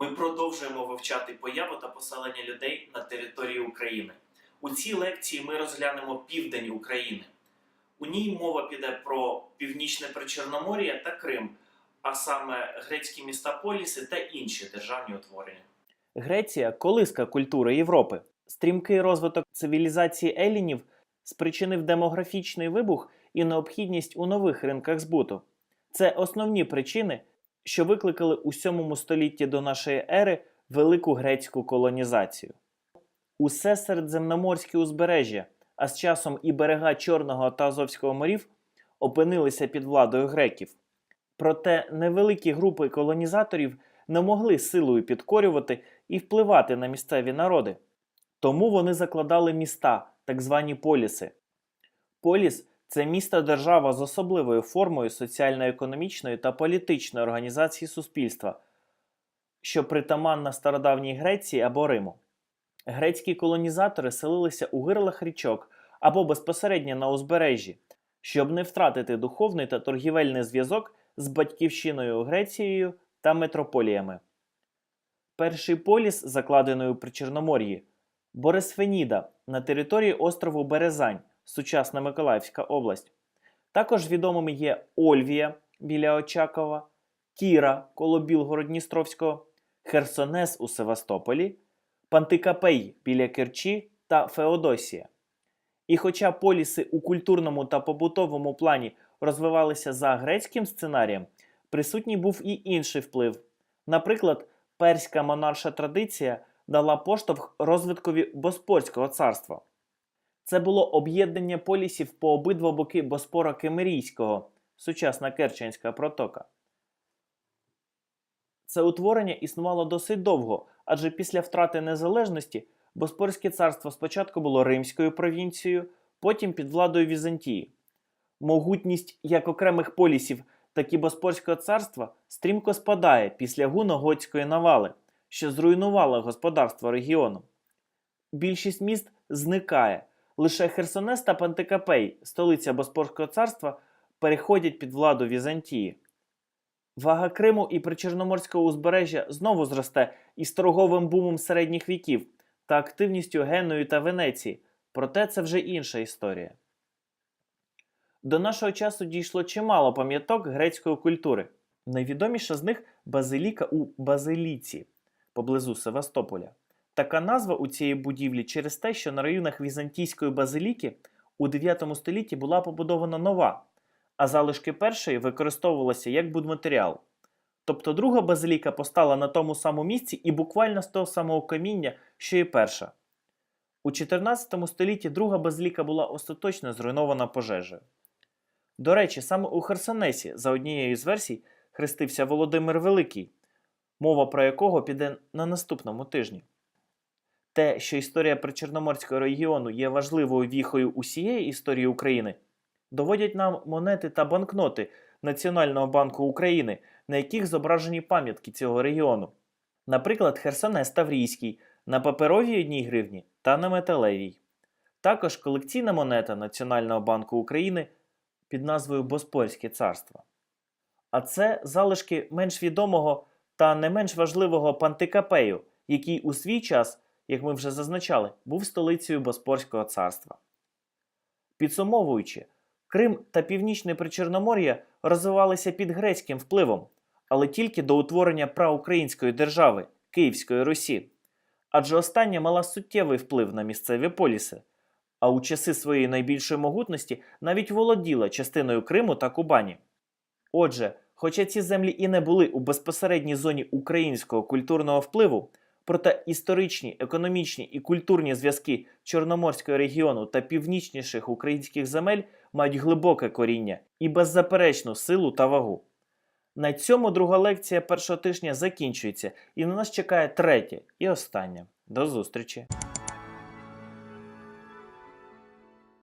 Ми продовжуємо вивчати появу та поселення людей на території України. У цій лекції ми розглянемо південь України. У ній мова піде про північне Причорномор'я та Крим, а саме грецькі міста Поліси та інші державні утворення. Греція колиска культури Європи. Стрімкий розвиток цивілізації елінів спричинив демографічний вибух і необхідність у нових ринках збуту. Це основні причини, що викликали у 7 столітті до нашої ери велику грецьку колонізацію. Усе середземноморське узбережжя, а з часом і берега Чорного та Азовського морів опинилися під владою греків. Проте невеликі групи колонізаторів не могли силою підкорювати і впливати на місцеві народи. Тому вони закладали міста, так звані поліси. Поліс це місто-держава з особливою формою соціально-економічної та політичної організації суспільства, що притаманна стародавній Греції або Риму. Грецькі колонізатори селилися у гирлах річок або безпосередньо на узбережжі, щоб не втратити духовний та торгівельний зв'язок з батьківщиною Грецією та метрополіями. Перший поліс, закладений у Причорномор'ї, Борисфеніда на території острову Березань, сучасна Миколаївська область. Також відомими є Ольвія біля Очакова, Кіра коло Білгород-Дністровського, Херсонес у Севастополі, Пантикапей біля Керчі та Феодосія. І хоча поліси у культурному та побутовому плані розвивалися за грецьким сценарієм, присутній був і інший вплив. Наприклад, перська монарша традиція дала поштовх розвиткові Боспорського царства. Це було об'єднання полісів по обидва боки Боспора Кемерійського, сучасна Керченська протока. Це утворення існувало досить довго, адже після втрати незалежності Боспорське царство спочатку було римською провінцією, потім під владою Візантії. Могутність як окремих полісів, так і Боспорського царства стрімко спадає після гуно-готської навали, що зруйнувала господарство регіону. Більшість міст зникає. Лише Херсонес та Пантикапей, столиця Боспорського царства, переходять під владу Візантії. Вага Криму і причорноморського узбережжя знову зросте із торговим бумом середніх віків та активністю Геної та Венеції, проте це вже інша історія. До нашого часу дійшло чимало пам'яток грецької культури. Найвідоміша з них базиліка у Базиліці поблизу Севастополя. Така назва у цієї будівлі через те, що на районах Візантійської базиліки у 9 столітті була побудована нова, а залишки першої використовувалися як будматеріал. Тобто друга базиліка постала на тому самому місці і буквально з того самого каміння, що і перша. У 14 столітті друга базиліка була остаточно зруйнована пожежею. До речі, саме у Херсонесі, за однією з версій, хрестився Володимир Великий, мова про якого піде на наступному тижні. Те, що історія Причорноморського регіону є важливою віхою усієї історії України, доводять нам монети та банкноти Національного банку України, на яких зображені пам'ятки цього регіону. Наприклад, Херсонес Таврійський на паперовій 1 гривні та на металевій. Також колекційна монета Національного банку України під назвою Боспорське царство. А це залишки менш відомого та не менш важливого Пантикапею, який у свій час, як ми вже зазначали, був столицею Боспорського царства. Підсумовуючи, Крим та Північне Причорномор'я розвивалися під грецьким впливом, але тільки до утворення праукраїнської держави Київської Русі. Адже остання мала суттєвий вплив на місцеві поліси, а у часи своєї найбільшої могутності навіть володіла частиною Криму та Кубані. Отже, хоча ці землі і не були у безпосередній зоні українського культурного впливу, проте історичні, економічні і культурні зв'язки Чорноморського регіону та північніших українських земель мають глибоке коріння і беззаперечну силу та вагу. На цьому друга лекція першого тижня закінчується, і на нас чекає третя і остання. До зустрічі!